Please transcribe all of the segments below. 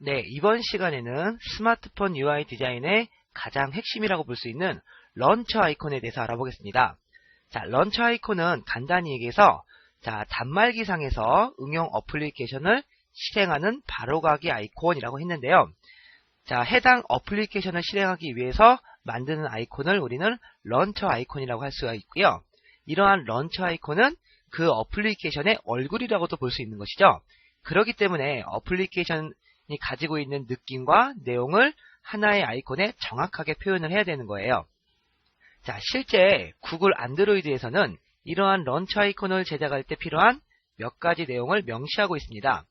네, 이번 시간에는 스마트폰 UI 디자인의 가장 핵심이라고 볼 수 있는 런처 아이콘에 대해서 알아보겠습니다. 자, 런처 아이콘은 간단히 얘기해서 자, 단말기상에서 응용 어플리케이션을 실행하는 바로가기 아이콘이라고 했는데요. 자, 해당 어플리케이션을 실행하기 위해서 만드는 아이콘을 우리는 런처 아이콘이라고 할 수가 있고요. 이러한 런처 아이콘은 그 어플리케이션의 얼굴이라고도 볼 수 있는 것이죠. 그렇기 때문에 어플리케이션이 가지고 있는 느낌과 내용을 하나의 아이콘에 정확하게 표현을 해야 되는 거예요. 자, 실제 구글 안드로이드에서는 이러한 런처 아이콘을 제작할 때 필요한 몇 가지 내용을 명시하고 있습니다.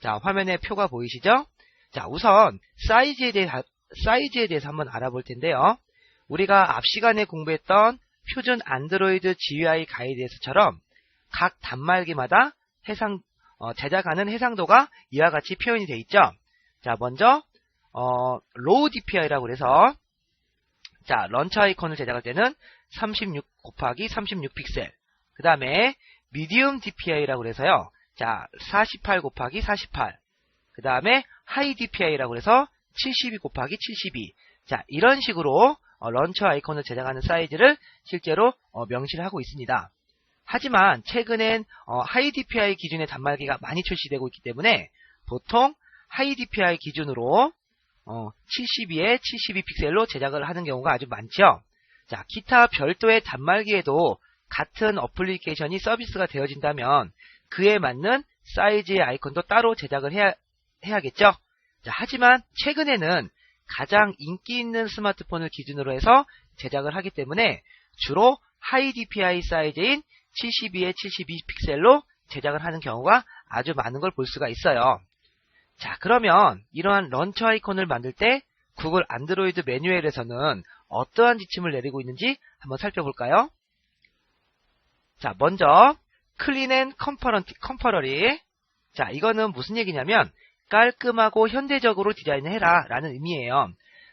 자, 화면에 표가 보이시죠? 자, 우선 사이즈에 대해 사이즈에 대해서 한번 알아볼 텐데요. 우리가 앞 시간에 공부했던 표준 안드로이드 GUI 가이드에서처럼 각 단말기마다 해상 어, 제작하는 해상도가 이와 같이 표현이 되어 있죠. 자, 먼저 어, 로우 DPI라고 그래서 자, 런처 아이콘을 제작할 때는 36 곱하기 36 픽셀. 그 다음에 미디움 DPI라고 그래서요. 자, 48 곱하기 48. 그 다음에 하이 DPI라고 해서 72 곱하기 72. 자, 이런 식으로 어, 런처 아이콘을 제작하는 사이즈를 실제로 어, 명시를 하고 있습니다. 하지만 최근엔 어, 하이 DPI 기준의 단말기가 많이 출시되고 있기 때문에 보통 하이 DPI 기준으로 72에 72 픽셀로 제작을 하는 경우가 아주 많죠. 자, 기타 별도의 단말기에도 같은 어플리케이션이 서비스가 되어진다면 그에 맞는 사이즈의 아이콘도 따로 제작을 해야, 해야겠죠. 자, 하지만 최근에는 가장 인기 있는 스마트폰을 기준으로 해서 제작을 하기 때문에 주로 하이 DPI 사이즈인 72에 72 픽셀로 제작을 하는 경우가 아주 많은 걸 볼 수가 있어요. 자, 그러면 이러한 런처 아이콘을 만들 때 구글 안드로이드 매뉴얼에서는 어떠한 지침을 내리고 있는지 한번 살펴볼까요? 자, 먼저 클린 앤 컴퍼런티, 컴퍼러리 자, 이거는 무슨 얘기냐면 깔끔하고 현대적으로 디자인을 해라 라는 의미예요.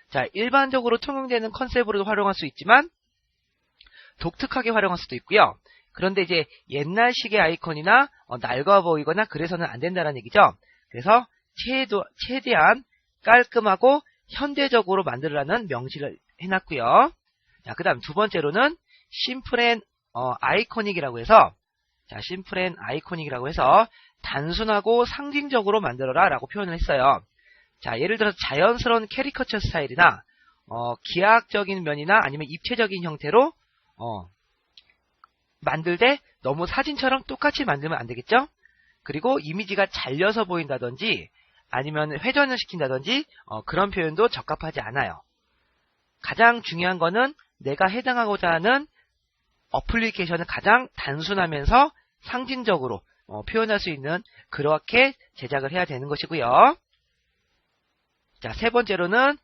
자, 일반적으로 통용되는 컨셉으로도 활용할 수 있지만 독특하게 활용할 수도 있고요. 그런데 이제 옛날식의 아이콘이나 어, 낡아 보이거나 그래서는 안 된다는 얘기죠. 그래서 최도, 최대한 깔끔하고 현대적으로 만들라는 명시를 해놨고요. 자, 그 다음 두 번째로는 심플 앤 어, 아이코닉이라고 해서 자, 심플 앤 아이코닉이라고 해서 단순하고 상징적으로 만들어라 라고 표현을 했어요. 자, 예를 들어서 자연스러운 캐리커처 스타일이나 어, 기하학적인 면이나 아니면 입체적인 형태로 어, 만들 때 너무 사진처럼 똑같이 만들면 안 되겠죠? 그리고 이미지가 잘려서 보인다든지 아니면 회전을 시킨다든지 어, 그런 표현도 적합하지 않아요. 가장 중요한 거는 내가 해당하고자 하는 어플리케이션을 가장 단순하면서 상징적으로 어, 표현할 수 있는 그렇게 제작을 해야 되는 것이고요. 자, 세 번째로는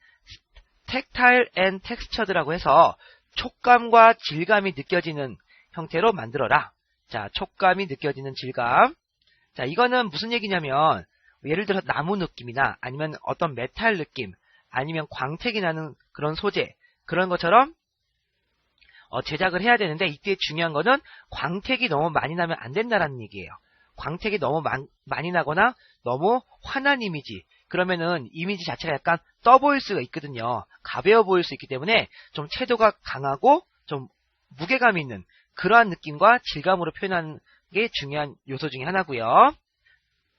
텍타일 앤 텍스처드라고 해서 촉감과 질감이 느껴지는 형태로 만들어라. 자, 촉감이 느껴지는 질감. 자, 이거는 무슨 얘기냐면 예를 들어 나무 느낌이나 아니면 어떤 메탈 느낌 아니면 광택이 나는 그런 소재 그런 것처럼 어, 제작을 해야 되는데 이때 중요한 거는 광택이 너무 많이 나면 안 된다라는 얘기예요. 광택이 너무 많, 많이 나거나 너무 환한 이미지 그러면은 이미지 자체가 약간 떠 보일 수가 있거든요. 가벼워 보일 수 있기 때문에 좀 채도가 강하고 좀 무게감 있는 그러한 느낌과 질감으로 표현하는 게 중요한 요소 중에 하나고요.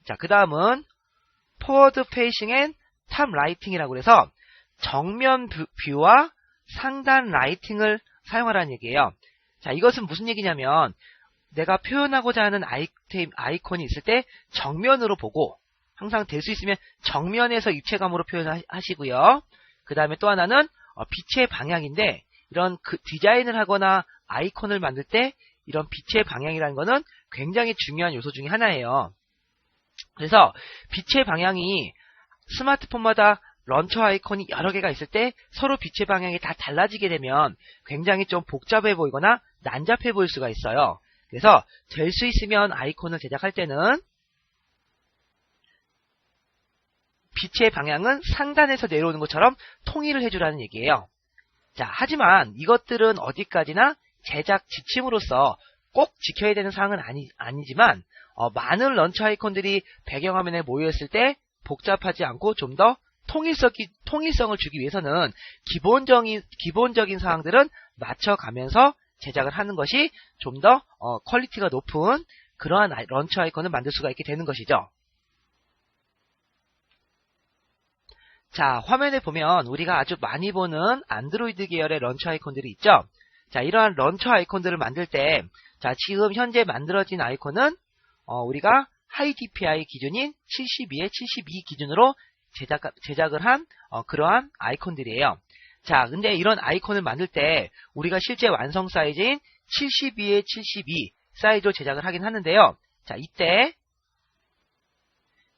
자, 그 다음은 포워드 페이싱 앤탑 라이팅이라고 해서 정면 뷰와 상단 라이팅을 사용하라는 얘기예요. 자, 이것은 무슨 얘기냐면 내가 표현하고자 하는 아이템, 아이콘이 있을 때 정면으로 보고 항상 될 수 있으면 정면에서 입체감으로 표현하시고요. 그 다음에 또 하나는 어, 빛의 방향인데 이런 그 디자인을 하거나 아이콘을 만들 때 이런 빛의 방향이라는 것은 굉장히 중요한 요소 중에 하나예요. 그래서 빛의 방향이 스마트폰마다 런처 아이콘이 여러 개가 있을 때 서로 빛의 방향이 다 달라지게 되면 굉장히 좀 복잡해 보이거나 난잡해 보일 수가 있어요. 그래서 될 수 있으면 아이콘을 제작할 때는 빛의 방향은 상단에서 내려오는 것처럼 통일을 해주라는 얘기예요. 자, 하지만 이것들은 어디까지나 제작 지침으로서 꼭 지켜야 되는 사항은 아니, 아니지만 어, 많은 런처 아이콘들이 배경화면에 모여있을 때 복잡하지 않고 좀 더 통일성이, 통일성을 주기 위해서는 기본적인, 기본적인 사항들은 맞춰가면서 제작을 하는 것이 좀더 어, 퀄리티가 높은 그러한 런처 아이콘을 만들 수가 있게 되는 것이죠. 자, 화면에 보면 우리가 아주 많이 보는 안드로이드 계열의 런처 아이콘들이 있죠. 자, 이러한 런처 아이콘들을 만들 때, 자, 지금 현재 만들어진 아이콘은 어, 우리가 하이 DPI 기준인 72에 72 기준으로 제작, 제작을 한 어, 그러한 아이콘들이에요. 자, 근데 이런 아이콘을 만들 때 우리가 실제 완성 사이즈인 72에 72 사이즈로 제작을 하긴 하는데요. 자, 이때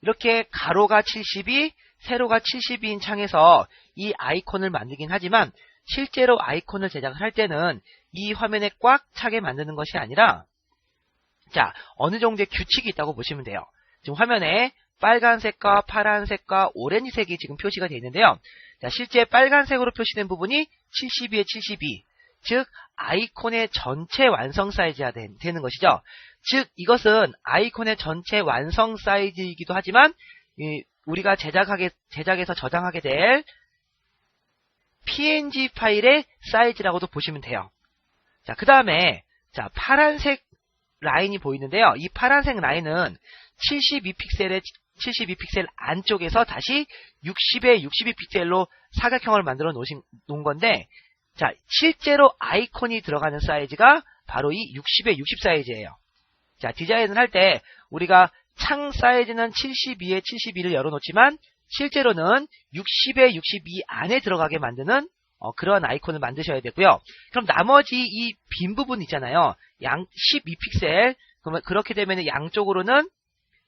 이렇게 가로가 72, 세로가 72인 창에서 이 아이콘을 만들긴 하지만 실제로 아이콘을 제작을 할 때는 이 화면에 꽉 차게 만드는 것이 아니라 자, 어느 정도의 규칙이 있다고 보시면 돼요. 지금 화면에 빨간색과 파란색과 오렌지색이 지금 표시가 되어 있는데요. 자, 실제 빨간색으로 표시된 부분이 72에 72, 즉 아이콘의 전체 완성 사이즈가 되, 는 것이죠. 즉 이것은 아이콘의 전체 완성 사이즈이기도 하지만 이, 우리가 제작하게 제작해서 저장하게 될 PNG 파일의 사이즈라고도 보시면 돼요. 자, 그 다음에 자 파란색 라인이 보이는데요. 이 파란색 라인은 72픽셀의 72픽셀 안쪽에서 다시 60에 62픽셀로 사각형을 만들어 놓으신, 놓은 건데, 자, 실제로 아이콘이 들어가는 사이즈가 바로 이 60에 60 사이즈예요. 자, 디자인을 할 때 우리가 창 사이즈는 72에 72를 열어놓지만 실제로는 60에 62 안에 들어가게 만드는 어, 그런 아이콘을 만드셔야 되고요. 그럼 나머지 이 빈 부분 있잖아요. 양 12픽셀. 그러면 그렇게 되면 양쪽으로는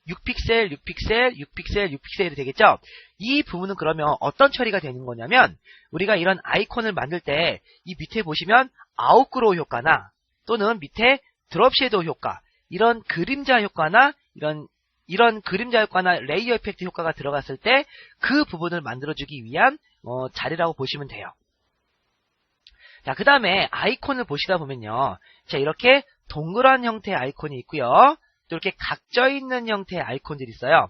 6픽셀, 6픽셀, 6픽셀, 6픽셀이 되겠죠? 이 부분은 그러면 어떤 처리가 되는 거냐면 우리가 이런 아이콘을 만들 때 이 밑에 보시면 아웃그로우 효과나 또는 밑에 드롭 섀도우 효과 이런 그림자 효과나 이런 이런 그림자 효과나 레이어 이펙트 효과가 들어갔을 때 그 부분을 만들어주기 위한 어, 자리라고 보시면 돼요. 자, 그 다음에 아이콘을 보시다 보면요. 자, 이렇게 동그란 형태의 아이콘이 있고요. 또 이렇게 각져 있는 형태의 아이콘들이 있어요.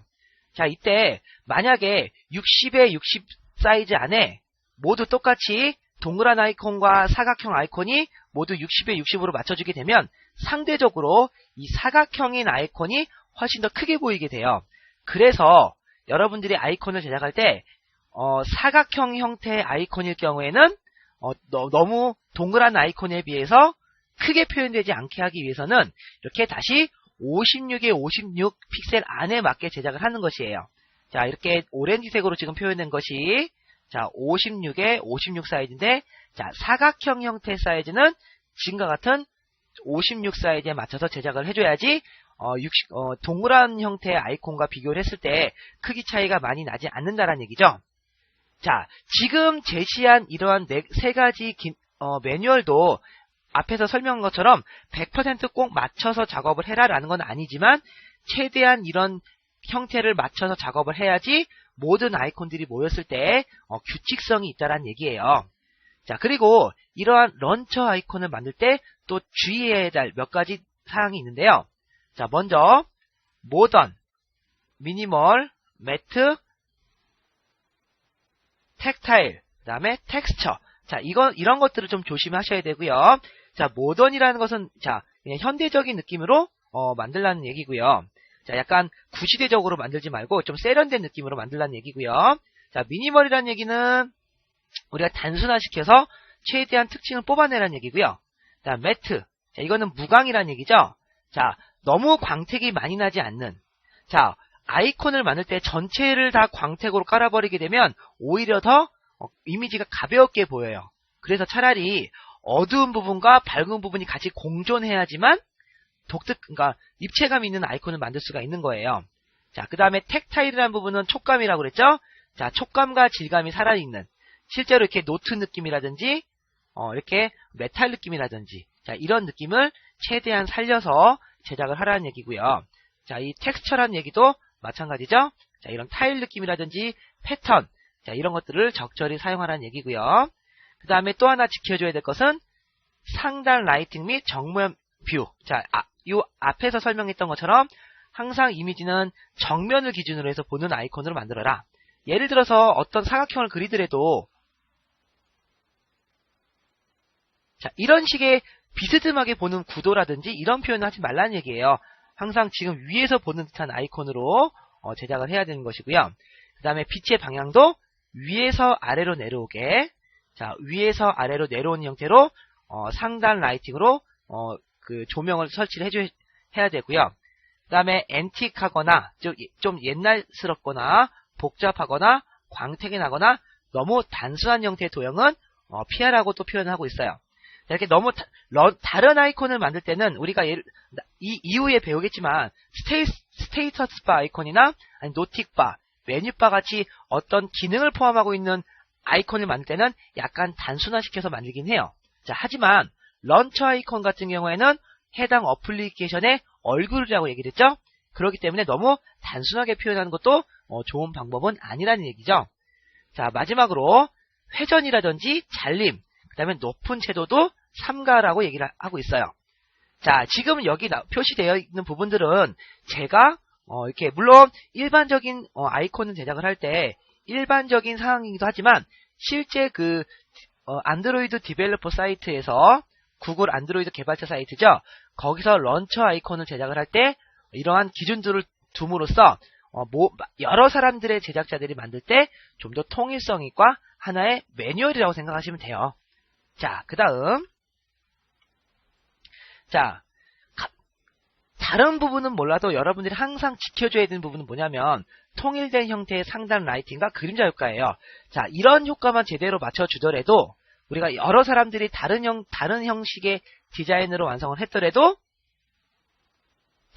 자, 이때 만약에 60에 60 사이즈 안에 모두 똑같이 동그란 아이콘과 사각형 아이콘이 모두 60에 60으로 맞춰주게 되면 상대적으로 이 사각형인 아이콘이 훨씬 더 크게 보이게 돼요. 그래서 여러분들이 아이콘을 제작할 때 어, 사각형 형태의 아이콘일 경우에는 어, 너, 무 동그란 아이콘에 비해서 크게 표현되지 않게 하기 위해서는 이렇게 다시 56에 56 픽셀 안에 맞게 제작을 하는 것이에요. 자, 이렇게 오렌지색으로 지금 표현된 것이 자, 56에 56 사이즈인데 자, 사각형 형태 사이즈는 지금과 같은 56 사이즈에 맞춰서 제작을 해줘야지 어, 60, 어, 동그란 형태의 아이콘과 비교를 했을 때 크기 차이가 많이 나지 않는다는 얘기죠. 자, 지금 제시한 이러한 네, 세 가지 기, 어, 매뉴얼도 앞에서 설명한 것처럼 100%꼭 맞춰서 작업을 해라라는 건 아니지만 최대한 이런 형태를 맞춰서 작업을 해야지 모든 아이콘들이 모였을 때 어, 규칙성이 있다라는 얘기예요. 자, 그리고 이러한 런처 아이콘을 만들 때 또 주의해야 할 몇 가지 사항이 있는데요. 자, 먼저 모던, 미니멀, 매트, 텍타일, 그 다음에 텍스처. 자, 이건 이런 것들을 좀 조심하셔야 되고요. 자, 모던이라는 것은 자, 그냥 현대적인 느낌으로 어, 만들라는 얘기고요. 자, 약간 구시대적으로 만들지 말고 좀 세련된 느낌으로 만들라는 얘기고요. 자, 미니멀이라는 얘기는 우리가 단순화시켜서 최대한 특징을 뽑아내라는 얘기고요. 자, 매트. 자, 이거는 무광이라는 얘기죠. 자, 너무 광택이 많이 나지 않는. 자, 아이콘을 만들 때 전체를 다 광택으로 깔아버리게 되면 오히려 더 어, 이미지가 가볍게 보여요. 그래서 차라리 어두운 부분과 밝은 부분이 같이 공존해야지만 독특, 그러니까 입체감 있는 아이콘을 만들 수가 있는 거예요. 자, 그 다음에 텍타일이라는 부분은 촉감이라고 그랬죠? 자, 촉감과 질감이 살아있는, 실제로 이렇게 노트 느낌이라든지, 어, 이렇게 메탈 느낌이라든지, 자, 이런 느낌을 최대한 살려서 제작을 하라는 얘기고요. 자, 이 텍스처라는 얘기도 마찬가지죠? 자, 이런 타일 느낌이라든지 패턴, 자, 이런 것들을 적절히 사용하라는 얘기고요. 그 다음에 또 하나 지켜줘야 될 것은 상단 라이팅 및 정면 뷰. 자, 아, 요 앞에서 설명했던 것처럼 항상 이미지는 정면을 기준으로 해서 보는 아이콘으로 만들어라. 예를 들어서 어떤 사각형을 그리더라도 자, 이런 식의 비스듬하게 보는 구도라든지 이런 표현을 하지 말라는 얘기예요. 항상 지금 위에서 보는 듯한 아이콘으로 어, 제작을 해야 되는 것이고요. 그 다음에 빛의 방향도 위에서 아래로 내려오게 자 위에서 아래로 내려오는 형태로 어, 상단 라이팅으로 어, 그 조명을 설치를 해줘 해야 되고요. 그 다음에 앤틱하거나 좀, 좀 옛날스럽거나 복잡하거나 광택이 나거나 너무 단순한 형태의 도형은 어, 피하라고 또 표현을 하고 있어요. 이렇게 너무 다, 런, 다른 아이콘을 만들 때는 우리가 예를, 이 이후에 배우겠지만 스테이, 스테이터스 바 아이콘이나 아니 노틱 바, 메뉴 바 같이 어떤 기능을 포함하고 있는 아이콘을 만들 때는 약간 단순화시켜서 만들긴 해요. 자, 하지만 런처 아이콘 같은 경우에는 해당 어플리케이션의 얼굴이라고 얘기를 했죠. 그렇기 때문에 너무 단순하게 표현하는 것도 어, 좋은 방법은 아니라는 얘기죠. 자, 마지막으로 회전이라든지 잘림, 그 다음에 높은 채도도 삼가라고 얘기를 하고 있어요. 자, 지금 여기 표시되어 있는 부분들은 제가 어, 이렇게 물론 일반적인 어, 아이콘을 제작을 할 때 일반적인 상황이기도 하지만 실제 그 어, 안드로이드 디벨로퍼 사이트에서 구글 안드로이드 개발자 사이트죠. 거기서 런처 아이콘을 제작을 할 때 이러한 기준들을 둠으로써 어, 뭐, 여러 사람들의 제작자들이 만들 때 좀 더 통일성과 하나의 매뉴얼이라고 생각하시면 돼요. 자, 그 다음 자, 가, 다른 부분은 몰라도 여러분들이 항상 지켜줘야 되는 부분은 뭐냐면 통일된 형태의 상단 라이팅과 그림자 효과예요. 자, 이런 효과만 제대로 맞춰주더라도 우리가 여러 사람들이 다른 형, 다른 형식의 디자인으로 완성을 했더라도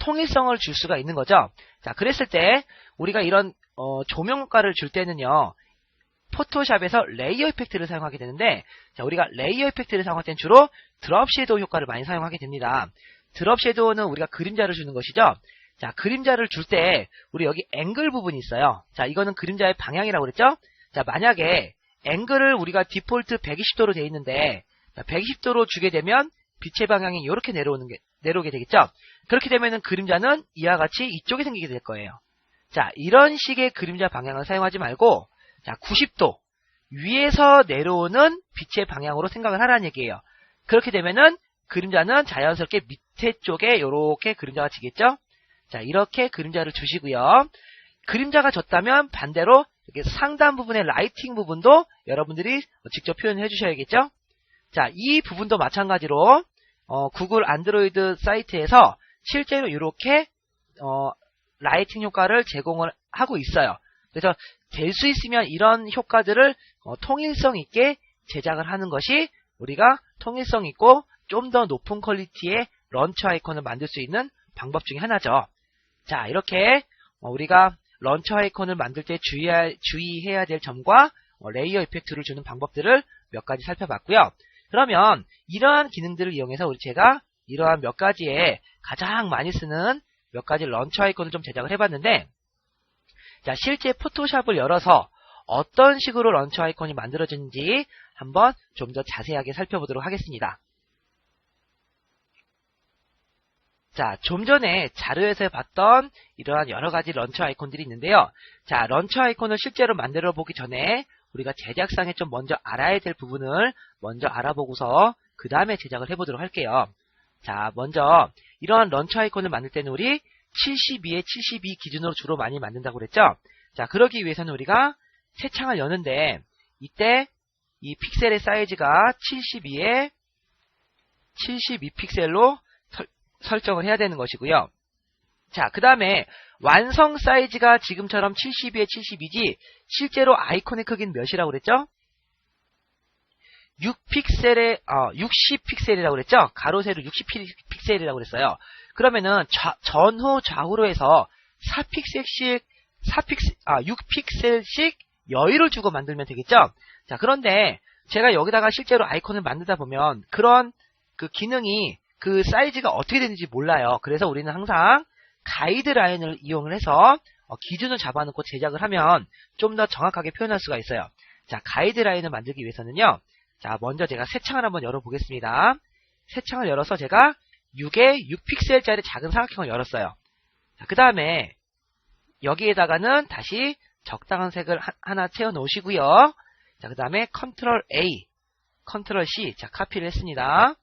통일성을 줄 수가 있는 거죠. 자, 그랬을 때 우리가 이런 어, 조명 효과를 줄 때는요. 포토샵에서 레이어 이펙트를 사용하게 되는데 자, 우리가 레이어 이펙트를 사용할 때는 주로 드롭 섀도우 효과를 많이 사용하게 됩니다. 드롭 섀도우는 우리가 그림자를 주는 것이죠. 자, 그림자를 줄 때 우리 여기 앵글 부분이 있어요. 자, 이거는 그림자의 방향이라고 그랬죠? 자, 만약에 앵글을 우리가 디폴트 120도로 되어 있는데 120도로 주게 되면 빛의 방향이 이렇게 내려오는 게 내려오게 되겠죠? 그렇게 되면은 그림자는 이와 같이 이쪽에 생기게 될 거예요. 자, 이런 식의 그림자 방향을 사용하지 말고 자, 90도 위에서 내려오는 빛의 방향으로 생각을 하라는 얘기예요. 그렇게 되면은 그림자는 자연스럽게 밑에 쪽에 이렇게 그림자가 지겠죠? 자, 이렇게 그림자를 주시고요. 그림자가 졌다면 반대로 이렇게 상단 부분의 라이팅 부분도 여러분들이 직접 표현해 주셔야겠죠? 자, 이 부분도 마찬가지로 어, 구글 안드로이드 사이트에서 실제로 이렇게 어, 라이팅 효과를 제공을 하고 있어요. 그래서 될 수 있으면 이런 효과들을 어, 통일성 있게 제작을 하는 것이 우리가 통일성 있고 좀 더 높은 퀄리티의 런처 아이콘을 만들 수 있는 방법 중에 하나죠. 자, 이렇게 어, 우리가 런처 아이콘을 만들 때 주의할, 주의해야 될 점과 어, 레이어 이펙트를 주는 방법들을 몇 가지 살펴봤고요. 그러면 이러한 기능들을 이용해서 우리 제가 이러한 몇 가지의 가장 많이 쓰는 몇 가지 런처 아이콘을 좀 제작을 해봤는데 자 실제 포토샵을 열어서 어떤 식으로 런처 아이콘이 만들어지는지 한번 좀 더 자세하게 살펴보도록 하겠습니다. 자, 좀 전에 자료에서 봤던 이러한 여러 가지 런처 아이콘들이 있는데요. 자, 런처 아이콘을 실제로 만들어 보기 전에 우리가 제작상에 좀 먼저 알아야 될 부분을 먼저 알아보고서 그 다음에 제작을 해보도록 할게요. 자, 먼저 이러한 런처 아이콘을 만들 때는 우리 72에 72 기준으로 주로 많이 만든다고 그랬죠? 자, 그러기 위해서는 우리가 새 창을 여는데 이때 이 픽셀의 사이즈가 72에 72 픽셀로 설정을 해야 되는 것이고요. 자, 그 다음에 완성 사이즈가 지금처럼 72에 72지 실제로 아이콘의 크기는 몇이라고 그랬죠? 6픽셀에 어, 60픽셀이라고 그랬죠? 가로 세로 60픽셀이라고 그랬어요. 그러면은 좌, 전후 좌우로 해서 4픽셀씩 4픽셀 아 6픽셀씩 여유를 주고 만들면 되겠죠? 자, 그런데 제가 여기다가 실제로 아이콘을 만들다 보면 그런 그 기능이 그 사이즈가 어떻게 되는지 몰라요. 그래서 우리는 항상 가이드라인을 이용을 해서 어, 기준을 잡아놓고 제작을 하면 좀 더 정확하게 표현할 수가 있어요. 자, 가이드라인을 만들기 위해서는요. 자, 먼저 제가 새 창을 한번 열어보겠습니다. 새 창을 열어서 제가 6에 6픽셀짜리 작은 사각형을 열었어요. 그 다음에 여기에다가는 다시 적당한 색을 하, 하나 채워 놓으시고요. 자, 그 다음에 컨트롤 A, 컨트롤 C, 자, 카피를 했습니다.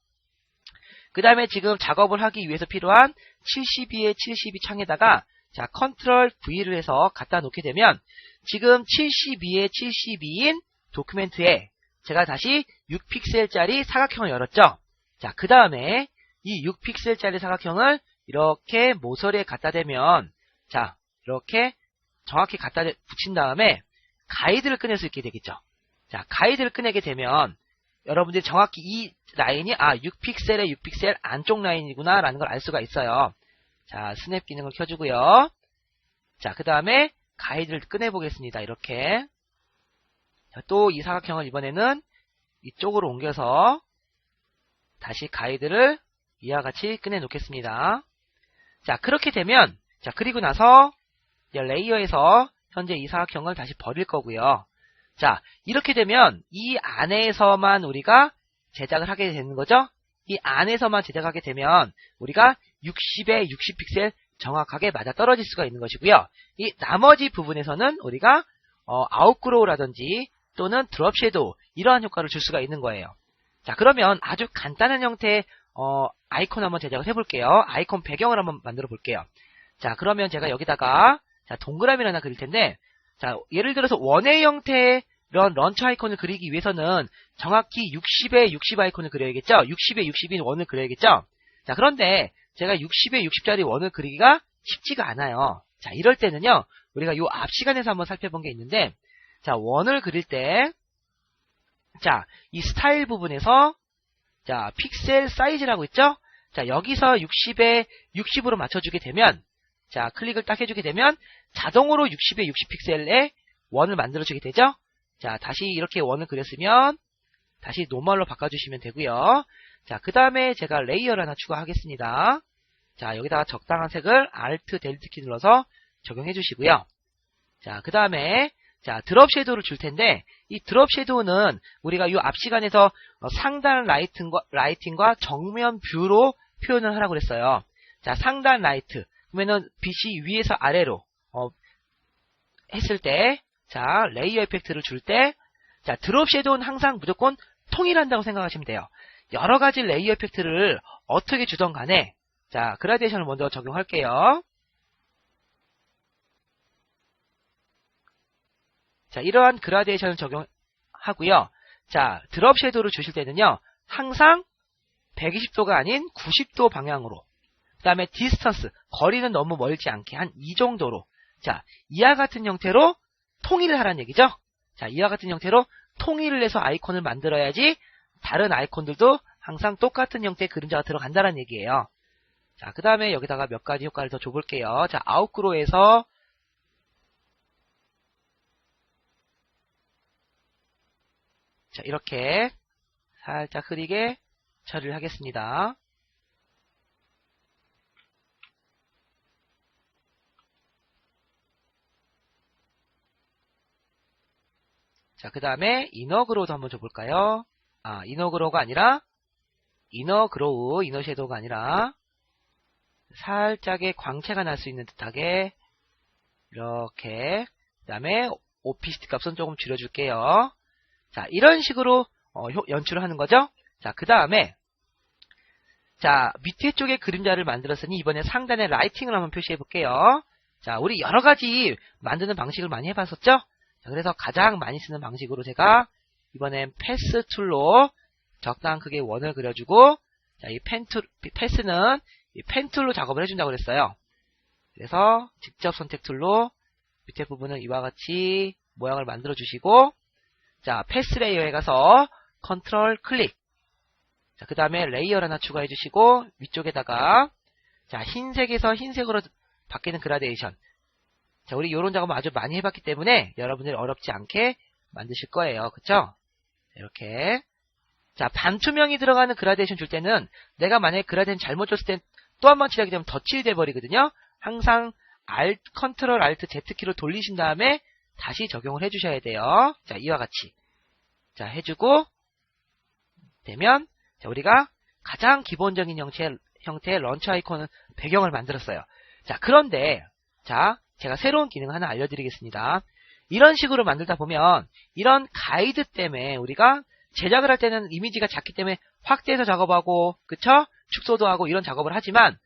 그 다음에 지금 작업을 하기 위해서 필요한 72의 72 창에다가 자, 컨트롤 V를 해서 갖다 놓게 되면 지금 72의 72인 도큐멘트에 제가 다시 6픽셀짜리 사각형을 열었죠. 자, 그 다음에 이 6픽셀짜리 사각형을 이렇게 모서리에 갖다 대면 자, 이렇게 정확히 갖다 붙인 다음에 가이드를 꺼낼 수 있게 되겠죠. 자, 가이드를 꺼내게 되면 여러분들이 정확히 이 라인이 아 6픽셀의 6픽셀 안쪽 라인이구나 라는 걸 알 수가 있어요. 자, 스냅 기능을 켜주고요. 자, 그 다음에 가이드를 꺼내보겠습니다. 이렇게 또 이 사각형을 이번에는 이쪽으로 옮겨서 다시 가이드를 이와 같이 꺼내 놓겠습니다. 자, 그렇게 되면 자, 그리고 나서 레이어에서 현재 이 사각형을 다시 버릴 거고요. 자, 이렇게 되면 이 안에서만 우리가 제작을 하게 되는 거죠. 이 안에서만 제작하게 되면 우리가 60에 60픽셀 정확하게 맞아 떨어질 수가 있는 것이고요. 이 나머지 부분에서는 우리가 어, 아웃그로우라든지 또는 드롭 섀도우 이러한 효과를 줄 수가 있는 거예요. 자 그러면 아주 간단한 형태의 어, 아이콘 한번 제작을 해볼게요. 아이콘 배경을 한번 만들어 볼게요. 자 그러면 제가 여기다가 자, 동그라미를 하나 그릴 텐데 자 예를 들어서 원의 형태의 이런 런처 아이콘을 그리기 위해서는 정확히 60에 60 아이콘을 그려야겠죠? 60에 60인 원을 그려야겠죠? 자 그런데 제가 60에 60짜리 원을 그리기가 쉽지가 않아요. 자 이럴 때는요 우리가 요 앞 시간에서 한번 살펴본 게 있는데 자 원을 그릴 때 자, 이 스타일 부분에서 자, 픽셀 사이즈라고 있죠? 자, 여기서 60에 60으로 맞춰주게 되면 자, 클릭을 딱 해주게 되면 자동으로 60에 60 픽셀의 원을 만들어주게 되죠? 자, 다시 이렇게 원을 그렸으면 다시 노멀로 바꿔주시면 되고요. 자, 그 다음에 제가 레이어를 하나 추가하겠습니다. 자, 여기다가 적당한 색을 Alt, Delete 키 눌러서 적용해 주시고요. 자, 그 다음에 자, 드롭 섀도우를 줄 텐데 이 드롭 섀도우는 우리가 이 앞 시간에서 어, 상단 라이팅과, 라이팅과 정면 뷰로 표현을 하라고 그랬어요. 자, 상단 라이트 그러면은 빛이 위에서 아래로 어, 했을 때, 자 레이어 이펙트를 줄 때, 자 드롭 섀도우는 항상 무조건 통일한다고 생각하시면 돼요. 여러 가지 레이어 이펙트를 어떻게 주던 간에, 자 그라데이션을 먼저 적용할게요. 자, 이러한 그라데이션을 적용하고요. 자, 드롭 섀도우를 주실 때는요. 항상 120도가 아닌 90도 방향으로 그 다음에 디스턴스, 거리는 너무 멀지 않게 한 이 정도로 자, 이와 같은 형태로 통일을 하라는 얘기죠. 자, 이와 같은 형태로 통일을 해서 아이콘을 만들어야지 다른 아이콘들도 항상 똑같은 형태의 그림자가 들어간다는 얘기예요. 자, 그 다음에 여기다가 몇 가지 효과를 더 줘볼게요. 자, 아웃그로에서 자, 이렇게 살짝 흐리게 처리를 하겠습니다. 자, 그 다음에 이너그로우도 한번 줘볼까요? 아, 이너그로우가 아니라 이너그로우, 이너섀도우가 아니라 살짝의 광채가 날 수 있는 듯하게 이렇게 그 다음에 오피스트 값은 조금 줄여줄게요. 자, 이런 식으로 어, 연출을 하는 거죠. 자, 그 다음에 자, 밑에 쪽에 그림자를 만들었으니 이번에 상단에 라이팅을 한번 표시해 볼게요. 자, 우리 여러 가지 만드는 방식을 많이 해봤었죠? 자, 그래서 가장 많이 쓰는 방식으로 제가 이번엔 패스 툴로 적당한 크기의 원을 그려주고 자, 이 펜툴, 패스는 이 펜툴로 작업을 해준다고 그랬어요. 그래서 직접 선택 툴로 밑에 부분은 이와 같이 모양을 만들어 주시고 자, 패스 레이어에 가서 컨트롤 클릭. 자, 그 다음에 레이어를 하나 추가해 주시고 위쪽에다가 자, 흰색에서 흰색으로 바뀌는 그라데이션. 자, 우리 이런 작업을 아주 많이 해봤기 때문에 여러분들이 어렵지 않게 만드실 거예요. 그쵸? 이렇게. 자, 반투명이 들어가는 그라데이션 줄 때는 내가 만약에 그라데이션 잘못 줬을 땐 또 한 번 칠하게 되면 덧칠이 돼버리거든요. 항상 Alt, 컨트롤 Alt, Z키로 돌리신 다음에 다시 적용을 해주셔야 돼요. 자, 이와 같이. 자, 해주고, 되면, 자, 우리가 가장 기본적인 형태, 형태의 런처 아이콘은 배경을 만들었어요. 자, 그런데, 자, 제가 새로운 기능 하나 알려드리겠습니다. 이런 식으로 만들다 보면, 이런 가이드 때문에 우리가 제작을 할 때는 이미지가 작기 때문에 확대해서 작업하고, 그쵸? 축소도 하고 이런 작업을 하지만,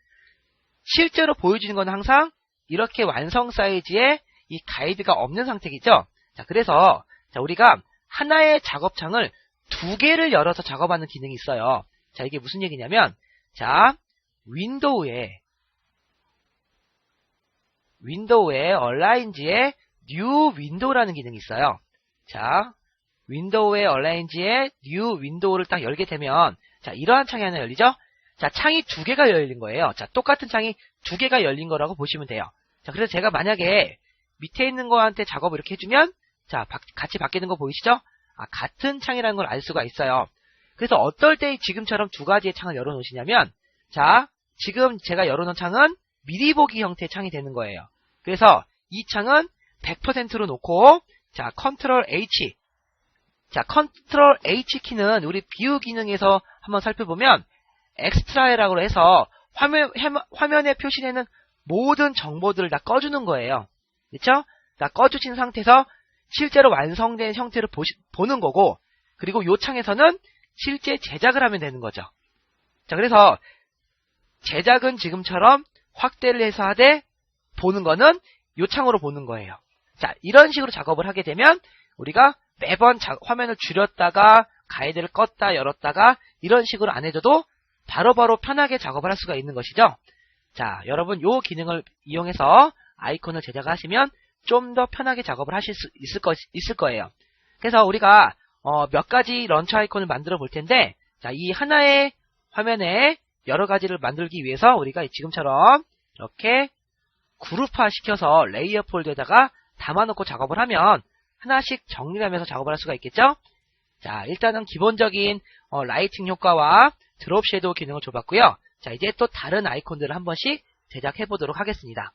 실제로 보여주는 건 항상 이렇게 완성 사이즈의 이 가이드가 없는 상태겠죠? 자, 그래서, 자, 우리가 하나의 작업창을 두 개를 열어서 작업하는 기능이 있어요. 자, 이게 무슨 얘기냐면, 자, 윈도우에, 윈도우에 얼라인지에 뉴 윈도우라는 기능이 있어요. 자, 윈도우의 얼라인지에 뉴 윈도우를 딱 열게 되면, 자, 이러한 창이 하나 열리죠? 자, 창이 두 개가 열린 거예요. 자, 똑같은 창이 두 개가 열린 거라고 보시면 돼요. 자, 그래서 제가 만약에 밑에 있는 거한테 작업을 이렇게 해주면, 자, 바- 같이 바뀌는 거 보이시죠? 아, 같은 창이라는 걸 알 수가 있어요. 그래서 어떨 때 지금처럼 두 가지의 창을 열어놓으시냐면, 자, 지금 제가 열어놓은 창은 미리 보기 형태의 창이 되는 거예요. 그래서 이 창은 100%로 놓고, 자, 컨트롤 H. 자, 컨트롤 H 키는 우리 비우 기능에서 한번 살펴보면, 엑스트라라고 해서 화면, 화면에 표시되는 모든 정보들을 다 꺼주는 거예요. 그쵸? 다 꺼주신 상태에서 실제로 완성된 형태를 보시, 보는 거고, 그리고 요 창에서는 실제 제작을 하면 되는 거죠. 자, 그래서 제작은 지금처럼 확대를 해서 하되 보는 거는 요 창으로 보는 거예요. 자, 이런 식으로 작업을 하게 되면 우리가 매번 자- 화면을 줄였다가 가이드를 껐다 열었다가 이런 식으로 안 해줘도 바로 바로 편하게 작업을 할 수가 있는 것이죠. 자, 여러분 요 기능을 이용해서 아이콘을 제작하시면 좀 더 편하게 작업을 하실 수 있을, 거, 있을 거예요. 그래서 우리가 어, 몇 가지 런처 아이콘을 만들어 볼 텐데 자, 이 하나의 화면에 여러 가지를 만들기 위해서 우리가 지금처럼 이렇게 그룹화 시켜서 레이어 폴더에다가 담아놓고 작업을 하면 하나씩 정리하면서 작업을 할 수가 있겠죠? 자, 일단은 기본적인 어, 라이팅 효과와 드롭 섀도우 기능을 줘봤고요. 자, 이제 또 다른 아이콘들을 한 번씩 제작해 보도록 하겠습니다.